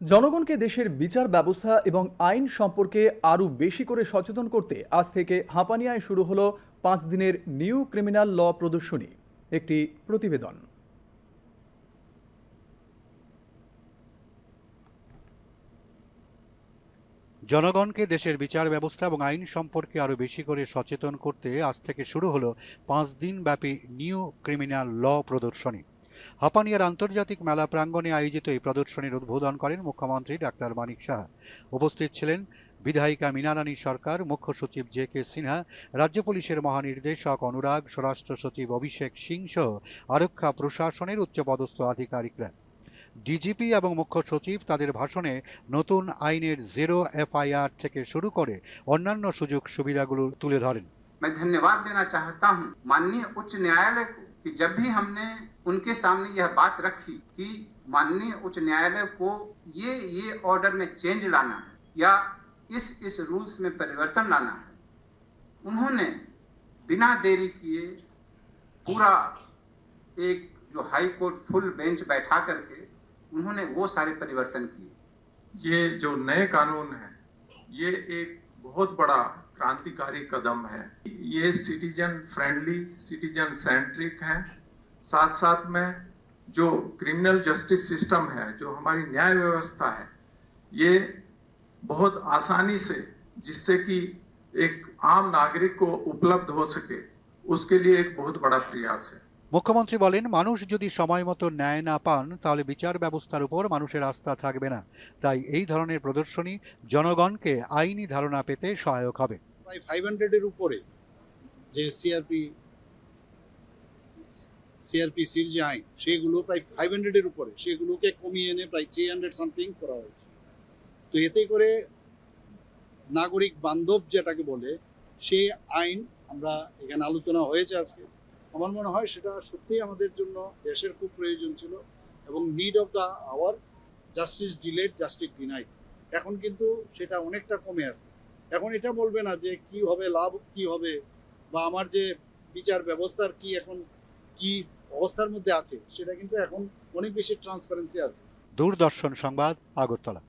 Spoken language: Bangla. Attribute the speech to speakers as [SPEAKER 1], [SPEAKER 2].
[SPEAKER 1] জনগণকে দেশের বিচার ব্যবস্থা এবং আইন সম্পর্কে আরও বেশি করে সচেতন করতে আজ থেকে হাঁপানিয়ায় শুরু হলো পাঁচ দিনের নিউ ক্রিমিনাল ল প্রদর্শনী, একটি প্রতিবেদন।
[SPEAKER 2] জনগণকে দেশের বিচার ব্যবস্থা এবং আইন সম্পর্কে আরও বেশি করে সচেতন করতে আজ থেকে শুরু হলো পাঁচ দিন ব্যাপী নিউ ক্রিমিনাল ল প্রদর্শনী। হাপানিয়ার আন্তর্জাতিক মেলা প্রাঙ্গণে আয়োজিত এই প্রদর্শনীর উদ্বোধন করেন মুখ্যমন্ত্রী ডাক্তার মানিক শাহ উপস্থিত ছিলেন বিধায়িকা মীনারানী সরকার মুখ্য সচিব জে কে সিনহা রাজ্য পুলিশের মহানির্দেশক অনুরাগ স্বরাষ্ট্র সচিব অভিষেক সিং সহ আরক্ষা প্রশাসনের উচ্চপদস্থ আধিকারিকরা ডিজিপি এবং মুখ্য সচিব তাদের ভাষণে নতুন আইনের জিরো এফআইআর থেকে শুরু করে অন্যান্য সুযোগ সুবিধাগুলো তুলে ধরেন
[SPEAKER 3] मैं धन्यवाद देना चाहता हूं माननीय उच्च न्यायालय को कि जब भी हमने उनके सामने यह बात रखी कि माननीय उच्च न्यायालय को ये ये ऑर्डर में चेंज लाना है या इस इस रूल्स में परिवर्तन लाना है, उन्होंने बिना देरी किए पूरा एक जो हाई कोर्ट फुल बेंच बैठा करके उन्होंने वो सारे परिवर्तन किए।
[SPEAKER 4] ये जो नए कानून है, ये एक बहुत बड़ा क्रांतिकारी कदम है। ये सिटीजन फ्रेंडली सिटीजन सेंट्रिक है। साथ साथ में जो क्रिमिनल जस्टिस सिस्टम है, जो हमारी न्याय व्यवस्था है, ये बहुत आसानी से, जिससे कि एक आम नागरिक को उपलब्ध हो सके, उसके लिए एक बहुत बड़ा प्रयास है।
[SPEAKER 2] মুখ্যমন্ত্রী বলেন, মানুষ যদি সময় মতো ন্যায় না পান, তাহলে বিচার ব্যবস্থার উপর মানুষের আস্থা থাকবে না। তাই এই ধরনের প্রদর্শনী জনগণকে আইনি ধারণা পেতে সহায়ক হবে।
[SPEAKER 5] প্রায় ফাইভ হান্ড্রেডের উপরে যে সিআরপি সিআরপিসির যে আইন, সেগুলো প্রায় ফাইভ হান্ড্রেডের উপরে, সেগুলোকে কমিয়ে এনে প্রায় থ্রি হান্ড্রেড সামথিং করা হয়েছে। তো এতে করে নাগরিক বান্ধব যেটাকে বলে সেই আইন আমরা এখানে আলোচনা হয়েছে আজকে। আমার মনে হয় সেটা সত্যিই আমাদের জন্য দেশের খুব প্রয়োজন ছিল এবং need of the hour justice delayed justice denied এখন কিন্তু সেটা অনেকটা কমে আসবে এখন এটা বলবে না যে কি হবে, লাভ কি হবে, বা আমার যে বিচার ব্যবস্থার কি এখন কি অবস্থার মধ্যে আছে, সেটা কিন্তু এখন অনেক বেশি ট্রান্সপারেন্সি আসবে
[SPEAKER 2] দূরদর্শন সংবাদ, আগরতলা।